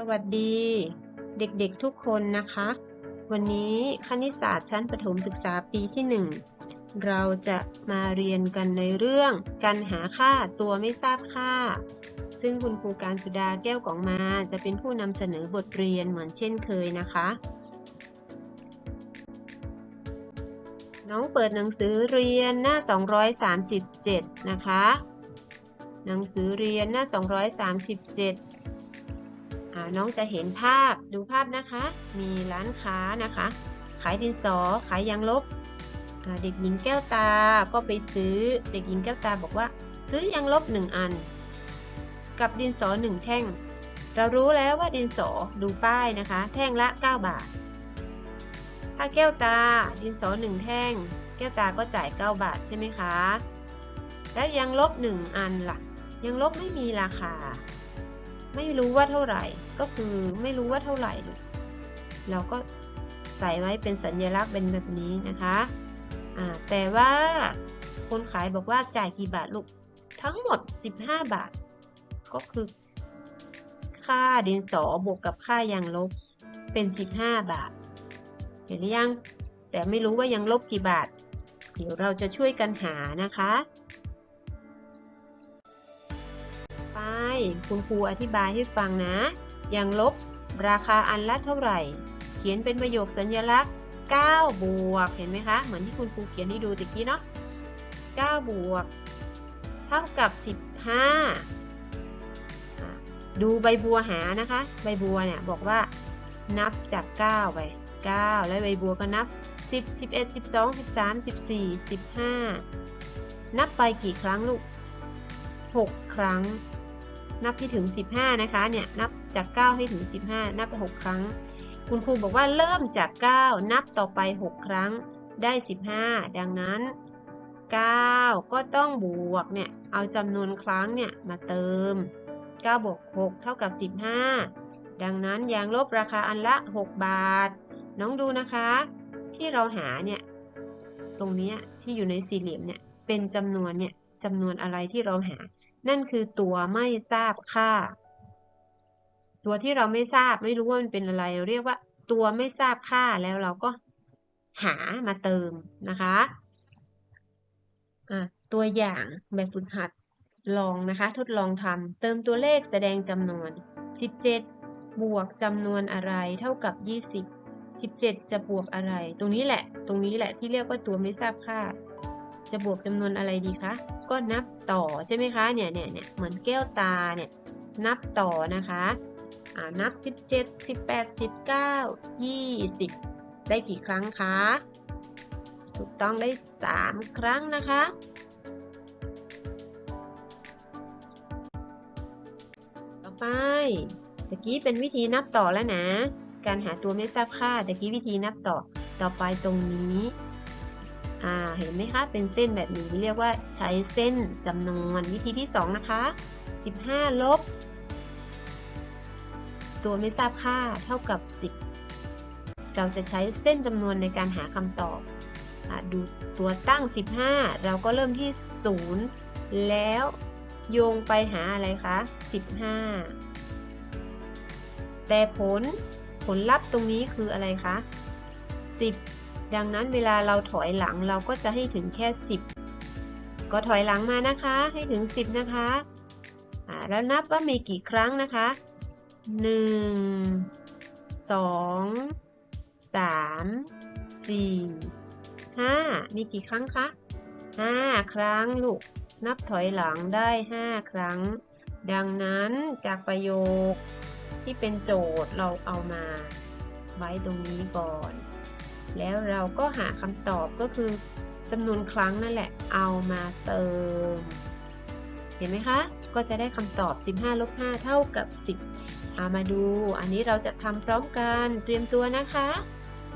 สวัสดีเด็กๆทุกคนนะคะ วันนี้คณิตศาสตร์ชั้นประถมศึกษาปีที่ 1 เราจะมาเรียนกันในเรื่องการหาค่าตัวไม่ทราบค่า ซึ่งคุณครูการสุดาแก้วกล่องมาจะเป็นผู้นำเสนอบทเรียนเหมือนเช่นเคยนะคะ น้องเปิดหนังสือเรียนหน้า 237 นะคะ หนังสือเรียนหน้า 237อ่า น้องจะเห็นภาพดูภาพนะคะ มีร้านค้านะคะ ขายดินสอขายยางลบเด็กหญิงแก้วตาก็ไปซื้อเด็กหญิงแก้วตาบอกว่า ซื้อยางลบ1อัน กับดินสอ1แท่ง เรารู้แล้วว่าดินสอดูป้ายนะคะ แท่งละ 9 บาท ถ้าแก้วตาดินสอ1แท่ง แก้วตาก็จ่าย 9 บาทใช่ไหมคะ แล้วยางลบ1อันล่ะยางลบไม่มีราคา ไม่รู้ว่าเท่าไหร่ ก็คือไม่รู้ว่าเท่าไหร่ เราก็ใส่ไว้เป็นสัญลักษณ์เป็นแบบนี้นะคะแต่ว่าคนขายบอกว่าจ่ายกี่บาทลูก ทั้งหมด 15 บาท ก็คือ ค่าดินสอบวกกับค่ายางลบเป็น 15 บาท เห็นหรือยัง แต่ไม่รู้ว่ายังลบกี่บาท เดี๋ยวเราจะช่วยกันหานะคะ คุณครูอธิบายให้ฟังนะ อย่างลบราคาอันละเท่าไหร่ เขียนเป็นประโยคสัญลักษณ์ 9 บวก เห็นไหมคะ เหมือนที่คุณครูเขียนให้ดูตะกี้เนาะ 9 บวก เท่ากับ 15 ดูใบบัวหานะคะ ใบบัวเนี่ยบอกว่านับจาก 9 ไป 9 แล้วใบบัวก็นับ 10 11 12 13 14 15 นับไปกี่ครั้งลูก 6 ครั้ง นับให้ถึง 15 นะคะ เนี่ยนับจาก 9 ให้ถึง 15 นับไป 6 ครั้ง คุณครูบอกว่าเริ่มจาก 9 นับต่อไป 6 ครั้งได้ 15 ดังนั้น 9 ก็ต้องบวกเนี่ยเอาจำนวนครั้งเนี่ยมาเติม 9 บวก 6 เท่ากับ 15 ดังนั้นยางลบราคาอันละ 6 บาท น้องดูนะคะ ที่เราหาเนี่ยตรงนี้ที่อยู่ในสี่เหลี่ยมเนี่ยเป็นจำนวนเนี่ยจำนวนอะไรที่เราหา นั่นคือตัวไม่ทราบค่า ตัวที่เราไม่ทราบไม่รู้ว่ามันเป็นอะไรเราเรียกว่า ตัวไม่ทราบค่าแล้วเราก็หามาเติมนะคะะตัวอย่างแบบฝึกหัดลองนะคะ ทดลองทำเติมตัวเลขแสดงจำนวน 17 บวกจำนวนอะไรเท่ากับ 20 17 จะบวกอะไร ตรงนี้แหละ ตรงนี้แหละที่เรียกว่าตัวไม่ทราบค่า จะบวกจำนวนอะไรดีคะ ก็นับต่อใช่ไหมคะ เนี่ยเนี่ยเนี่ยเหมือนแก้วตาเนี่ย นับต่อนะคะอ่านับ 17 18 19 20 ได้กี่ครั้งคะ ถูกต้องได้ 3 ครั้งนะคะ ต่อไปตะกี้เป็นวิธีนับต่อแล้วนะ การหาตัวไม่ทราบค่าตะกี้วิธีนับต่อ ต่อไปตรงนี้ อ่าเห็นไหมคะ เป็นเส้นแบบนี้เรียกว่าใช้เส้นจำนวนวิธีที่ 2 นะคะ 15 ลบ ตัวไม่ทราบค่าเท่ากับ 10 เราจะใช้เส้นจำนวนในการหาคำตอบอดูตัวตั้ง 15 เราก็เริ่มที่ 0 แล้วโยงไปหาอะไรคะ 15 แต่ผลผลลัพธ์ตรงนี้คืออะไรคะ 10 ดังนั้นเวลาเราถอยหลังเราก็จะให้ถึงแค่ 10 ก็ถอยหลังมานะคะ ให้ถึง 10 นะคะแล้วนับว่ามีกี่ครั้งนะคะ 1 2 3 4 5 มีกี่ครั้งคะ 5 ครั้งลูก นับถอยหลังได้ 5 ครั้ง ดังนั้นจากประโยคที่เป็นโจทย์เราเอามาไว้ตรงนี้ก่อน แล้วเราก็หาคำตอบก็คือจำนวนครั้งนั่นแหละ เอามาเติม เห็นไหมคะ ก็จะได้คำตอบ 15ลบ5เท่ากับ 10เอามาดู อันนี้เราจะทำพร้อมกัน เตรียมตัวนะคะ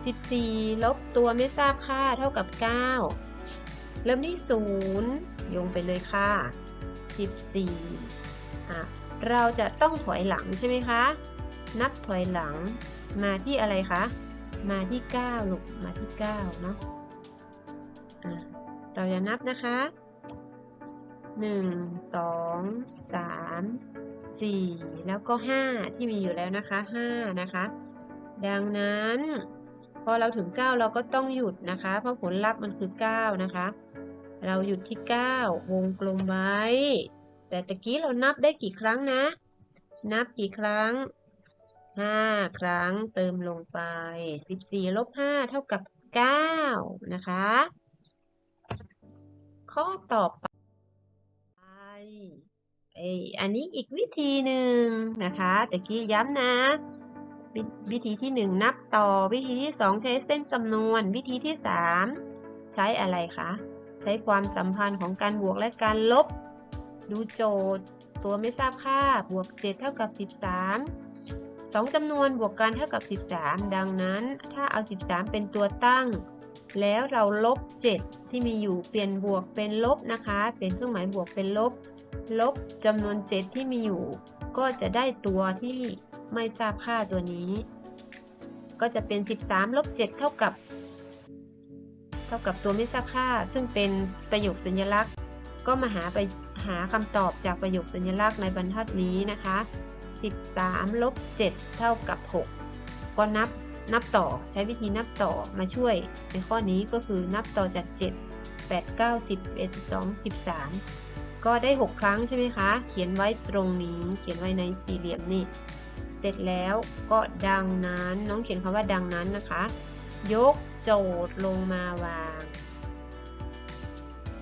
14 ลบตัวไม่ทราบค่าเท่ากับ 9 เริ่มที่ 0 โยงไปเลยค่ะ 14อะเราจะต้องถอยหลังใช่ไหมคะ นับถอยหลังมาที่อะไรคะ มาที่9ลูกมาที่9เนาะะเราจะนับนะคะ 1 2 3 4 แล้วก็ 5 ที่มีอยู่แล้วนะคะ 5 นะคะ ดังนั้น พอเราถึง 9 เราก็ต้องหยุดนะคะ เพราะผลลัพธ์มันคือ 9 นะคะ เราหยุดที่ 9 วงกลมไว้ แต่ตะกี้เรานับได้กี่ครั้งนะ นับกี่ครั้ง 5 ครั้งเติมลงไป 14 ลบ 5 เท่ากับ 9 นะคะ ข้อต่อไปเอยอันนี้อีกวิธีหนึ่งนะคะตะกี้ย้ำนะววิธีที่ 1 นับต่อวิธีที่ 2 ใช้เส้นจำนวน วิธีที่ 3 ใช้อะไรคะ ใช้ความสัมพันธ์ของการบวกและการลบ ดูโจทย์ ตัวไม่ทราบค่าบวก 7 เท่ากับ 13 2จำนวนบวกกันเท่ากับ 13 ดังนั้นถ้าเอา 13 เป็นตัวตั้ง แล้วเราลบ 7 ที่มีอยู่เปลี่ยนบวกเป็นลบนะคะ เปลี่ยนเครื่องหมายบวกเป็นลบ ลบจำนวน 7 ที่มีอยู่ ก็จะได้ตัวที่ไม่ทราบค่าตัวนี้ ก็จะเป็น 13 ลบ 7 เท่ากับ เท่ากับตัวไม่ทราบค่า ซึ่งเป็นประโยคสัญลักษณ์ ก็มาหาไปหาคำตอบจากประโยคสัญลักษณ์ในบรรทัดนี้นะคะ 13ลบ7เท่ากับ 6 ก็นับนับต่อใช้วิธีนับต่อมาช่วย ในข้อนี้ก็คือนับต่อจาก 7 8 9 10 11 12 13 ก็ได้ 6 ครั้งใช่ไหมคะ เขียนไว้ตรงนี้ เขียนไว้ในสี่เหลี่ยมนี่ เสร็จแล้วก็ดังนั้นน้องเขียนคำว่าดังนั้นนะคะ ยกโจทย์ลงมาวาง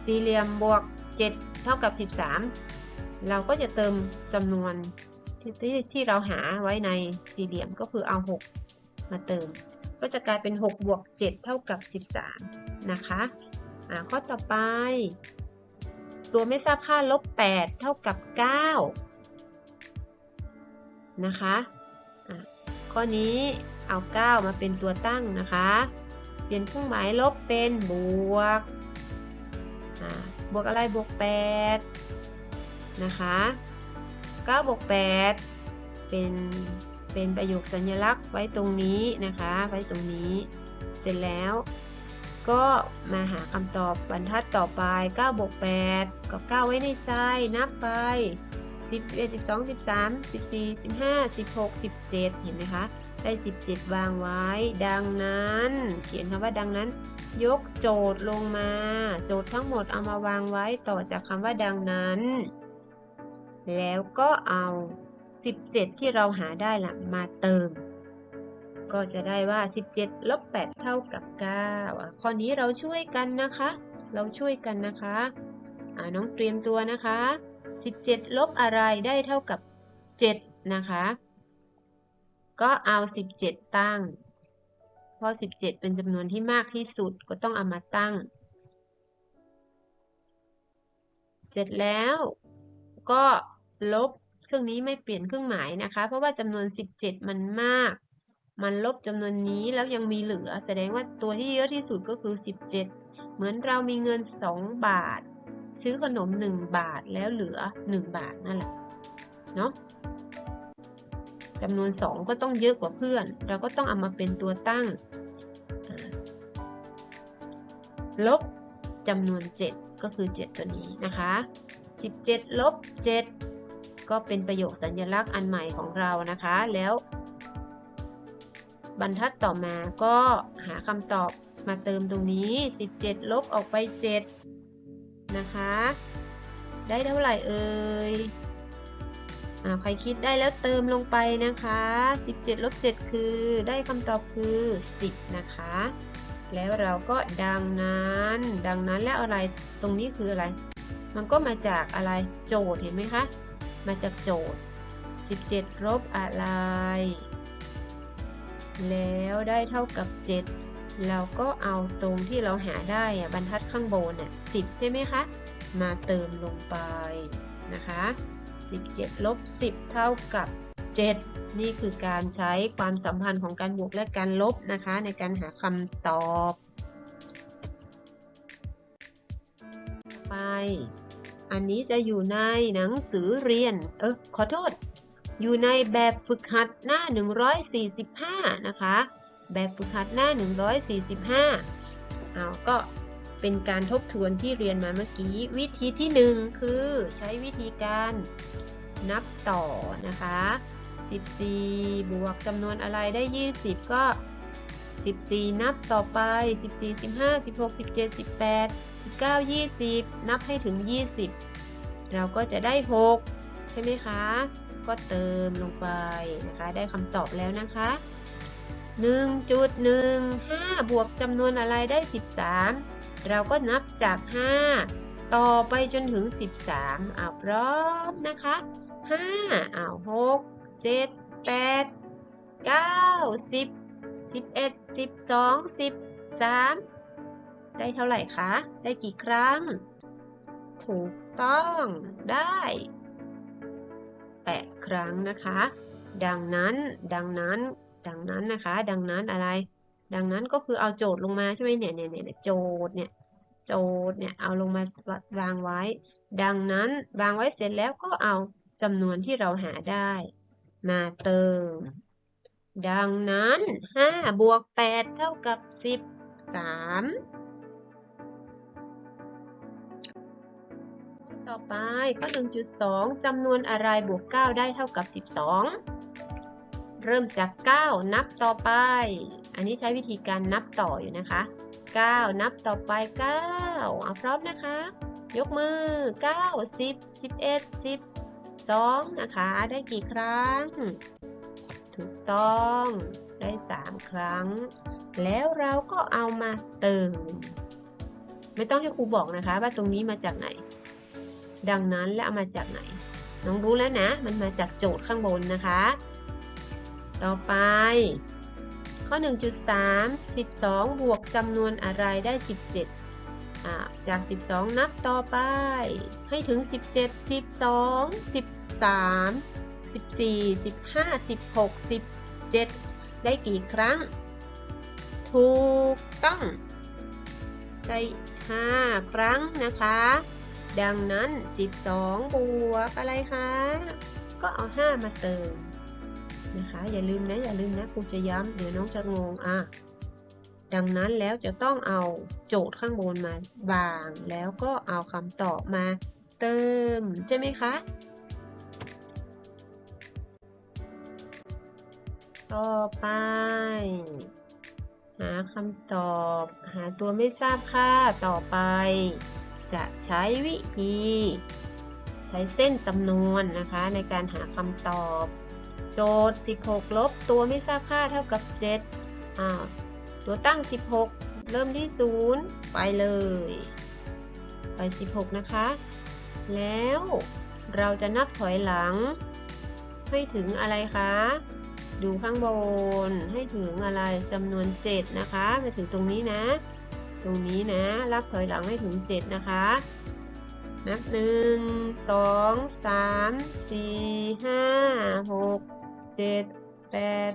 สี่เหลี่ยมบวก 7 เท่ากับ 13 เราก็จะเติมจำนวน ที่ที่ที่เราหาไว้ในสี่เหลี่ยมก็คือเอา 6 มาเติม ก็จะกลายเป็น 6 บวก 7 เท่ากับ 13 นะคะอ่าข้อต่อไป ตัวไม่ทราบค่าลบ 8 เท่ากับ 9 นะคะอะข้อนี้เอา 9 มาเป็นตัวตั้งนะคะ เปลี่ยนเครื่องหมายลบเป็นบวก บวกอะไรบวก 8 นะคะ 9บวก8เป็นเป็นประโยคสัญลักษณ์ไว้ตรงนี้นะคะ ไว้ตรงนี้ เสร็จแล้วก็มาหาคำตอบบรรทัดต่อไป9บวก8กับ 9 ไว้ในใจ นับไป 10 11 12 13 14 15 16 17 เห็นไหมคะ ได้ 17 วางไว้ ดังนั้น เขียนคำว่าดังนั้น ยกโจทย์ลงมา โจทย์ทั้งหมดเอามาวางไว้ต่อจากคำว่าดังนั้น แล้วก็เอา 17 ที่เราหาได้ละมาเติม ก็จะได้ว่า 17ลบ8เท่ากับ9อะข้อนี้เราช่วยกันนะคะ เราช่วยกันนะคะอ่าน้องเตรียมตัวนะคะ 17 ลบอะไรได้เท่ากับ 7 นะคะ ก็เอา 17 ตั้ง เพราะ 17 เป็นจำนวนที่มากที่สุดก็ต้องเอามาตั้ง เสร็จแล้วก็ ลบ เครื่องนี้ไม่เปลี่ยนเครื่องหมายนะคะ เพราะว่าจำนวน 17 มันมาก มันลบจำนวนนี้แล้วยังมีเหลือ แสดงว่าตัวที่เยอะที่สุดก็คือ 17 เหมือนเรามีเงิน 2 บาท ซื้อขนม 1 บาทแล้วเหลือ 1 บาทนั่นแหละเนาะจำนวน 2 ก็ต้องเยอะกว่าเพื่อน เราก็ต้องเอามาเป็นตัวตั้ง ลบจำนวน 7 ก็คือ 7 ตัวนี้นะคะ 17 ลบ 7 ก็เป็นประโยคสัญลักษณ์อันใหม่ของเรานะคะ แล้วบรรทัดต่อมาก็หาคำตอบมาเติมตรงนี้ 17 ลบออกไป 7 นะคะ ได้เท่าไหร่เอ่ยอาใครคิดได้แล้วเติมลงไปนะคะ 17 ลบ 7 คือได้คำตอบคือ 10 นะคะ แล้วเราก็ดังนั้น ดังนั้นแล้วอะไร ตรงนี้คืออะไร มันก็มาจากอะไร โจทย์เห็นไหมคะ มาจากโจทย์ 17 ลบอะไร แล้วได้เท่ากับ 7 เราก็เอาตรงที่เราหาได้บรรทัดข้างบนน่ะ10 ใช่ไหมคะ มาเติมลงไปนะคะ 17 ลบ 10 เท่ากับ 7 นี่คือการใช้ความสัมพันธ์ของการบวกและการลบนะคะ ในการหาคำตอบ ไป อันนี้จะอยู่ในหนังสือเรียน เออขอโทษ อยู่ในแบบฝึกหัดหน้า 145 นะคะ แบบฝึกหัดหน้า 145เอาก็เป็นการทบทวนที่เรียนมาเมื่อกี้ วิธีที่ 1 คือใช้วิธีการนับต่อนะคะ 14 บวกจำนวนอะไรได้ 20 ก็ 14 นับต่อไป 14 15 16 17 18 19 20 นับให้ถึง 20 เราก็จะได้ 6 ใช่ไหมคะ ก็เติมลงไปนะคะ ได้คำตอบแล้วนะคะ 1.15 บวกจำนวนอะไรได้ 13 เราก็นับจาก 5 ต่อไปจนถึง 13อ่าพร้อมนะคะ5อ้า6 7 8 9 10 11 12 13 ได้เท่าไหร่คะ ได้กี่ครั้ง ถูกต้องได้ 8 ครั้งนะคะ ดังนั้น ดังนั้น ดังนั้นนะคะ ดังนั้นอะไร ดังนั้นก็คือเอาโจทย์ลงมาใช่ไหมเนี่ยเนี่ยเนี่ยโจทย์เนี่ย โจทย์เนี่ย เอาลงมาวางไว้ ดังนั้นวางไว้เสร็จแล้วก็เอาจำนวนที่เราหาได้ มาเติม ดังนั้น5บวก8เท่ากับ 13 ต่อไปข้อ 1.2จำนวนอะไรบวก 9 ได้เท่ากับ 12 เริ่มจาก 9 นับต่อไป อันนี้ใช้วิธีการนับต่ออยู่นะคะ 9 นับต่อไป 9 เอาพร้อมนะคะ ยกมือ 9 10 11 12 นะคะ ได้กี่ครั้ง ถูกต้องได้ 3 ครั้ง แล้วเราก็เอามาเติม ไม่ต้องให้ครูบอกนะคะ ว่าตรงนี้มาจากไหน ดังนั้นแล้วเอามาจากไหน น้องรู้แล้วนะ มันมาจากโจทย์ข้างบนนะคะ ต่อไป ข้อ 1.3 12 บวกจำนวนอะไรได้ 17จาก 12 นับต่อไป ให้ถึง 17 12 13 14 15 16 17 ได้กี่ครั้ง ถูกต้อง ได้ 5 ครั้งนะคะ ดังนั้น 12 บวกอะไรคะ ก็เอา 5 มาเติมนะคะ อย่าลืมนะ อย่าลืมนะครูจะย้ำเดี๋ยวน้องจะงงอะดังนั้นแล้วจะต้องเอาโจทย์ข้างบนมาวาง แล้วก็เอาคำตอบมาเติม ใช่ไหมคะ ต่อไป หาคำตอบ หาตัวไม่ทราบค่าต่อไป จะใช้วิธี ใช้เส้นจำนวนนะคะ ในการหาคำตอบ โจทย์ 16 ลบ ตัวไม่ทราบค่าเท่ากับ 7อ่าตัวตั้ง 16 เริ่มที่ 0 ไปเลย ไป 16 นะคะ แล้วเราจะนับถอยหลัง ให้ถึงอะไรคะ ดูข้างบนให้ถึงอะไรจำนวน 7 นะคะมาถึงตรงนี้นะ ตรงนี้นะรับถอยหลังให้ถึง 7 นะคะ นับ 1 2 3 4 5 6 7 8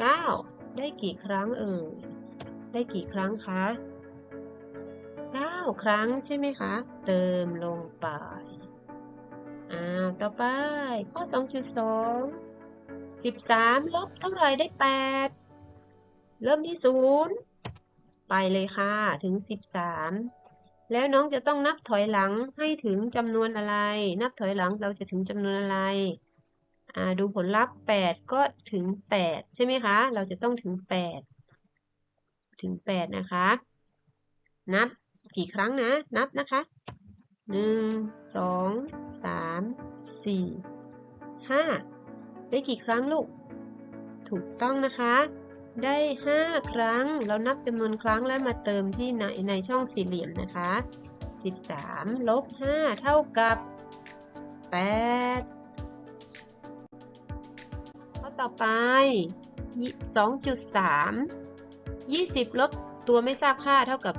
9 ได้กี่ครั้งเอ่ยได้กี่ครั้งคะ 9 ครั้งใช่ไหมคะ เติมลงไปอ่าต่อไปข้อ 2.2 13 ลบเท่าไรได้ 8 เริ่มที่ 0 ไปเลยค่ะ ถึง 13 แล้วน้องจะต้องนับถอยหลังให้ถึงจำนวนอะไร นับถอยหลังเราจะถึงจำนวนอะไร ดูผลลัพธ์ 8 ก็ถึง 8 ใช่ไหมคะ เราจะต้องถึง 8 ถึง 8 นะคะ นับกี่ครั้งนะ นับนะคะ 1 2 3 4 5 ได้กี่ครั้งลูก ถูกต้องนะคะ ได้ 5 ครั้ง เรานับจำนวนครั้งแล้วมาเติมที่ในในช่องสี่เหลี่ยมนะคะ 13 ลบ 5 เท่ากับ 8 ข้อต่อไป 2.3 20 ลบตัวไม่ทราบค่าเท่ากับ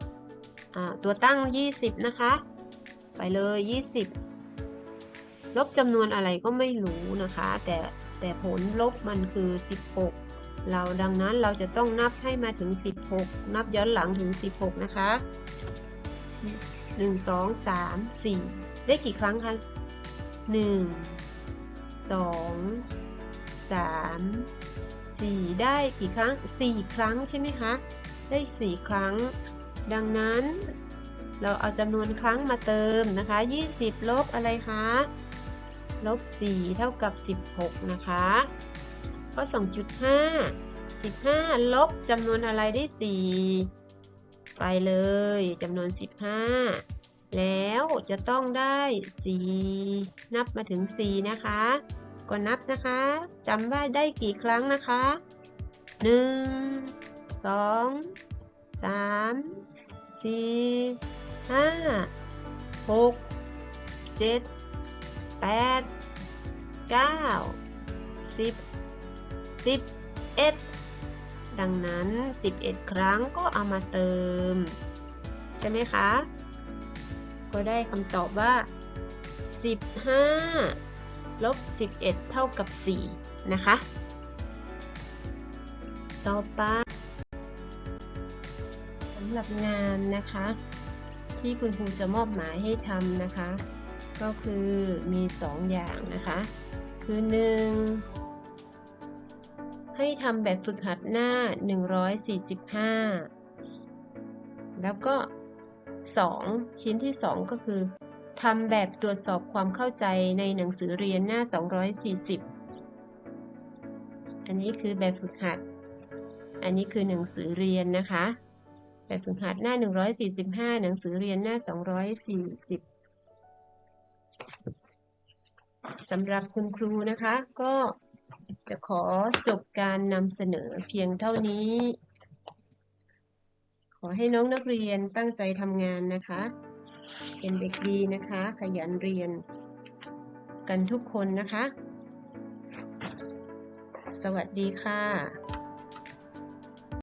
16 ตัวตั้ง 20 นะคะ ไปเลย 20 ลบจำนวนอะไรก็ไม่รู้นะคะ แต่แต่ผลลบมันคือ 16 เราดังนั้นเราจะต้องนับให้มาถึง 16 นับย้อนหลังถึง 16 นะคะ 1 2 3 4 ได้กี่ครั้งคะ 1 2 3 4 ได้กี่ครั้ง 4 ครั้งใช่ไหมคะ ได้ 4 ครั้ง ดังนั้นเราเอาจำนวนครั้งมาเติมนะคะ 20 ลบอะไรคะ ลบ 4 เท่ากับ 16 นะคะ ข้อ 2.5 15 ลบจำนวนอะไรได้ 4 ไปเลยจำนวน 15 แล้วจะต้องได้ 4 นับมาถึง 4 นะคะ ก็นับนะคะจำว่าได้กี่ครั้งนะคะ 1 2 3 4 5 6 7 8 9 10 11ดังนั้น 11 ครั้งก็เอามาเติม ใช่ไหมคะ ก็ได้คำตอบว่า 15ลบ11 เท่ากับ 4 นะคะ ต่อไปสำหรับงานนะคะ ที่คุณครูจะมอบหมายให้ทำนะคะ ก็คือมี 2 อย่างนะคะ คือ 1 ให้ทำแบบฝึกหัดหน้า 145 แล้วก็ 2 ชิ้นที่ 2 ก็คือทำแบบตรวจสอบความเข้าใจในหนังสือเรียนหน้า 240 อันนี้คือแบบฝึกหัด อันนี้คือหนังสือเรียนนะคะ แบบฝึกหัดหน้า 145 หนังสือเรียนหน้า 240 สำหรับคุณครูนะคะ ก็จะขอจบการนำเสนอเพียงเท่านี้ ขอให้น้องนักเรียนตั้งใจทำงานนะคะ เป็นเด็กดีนะคะ ขยันเรียน กันทุกคนนะคะ สวัสดีค่ะ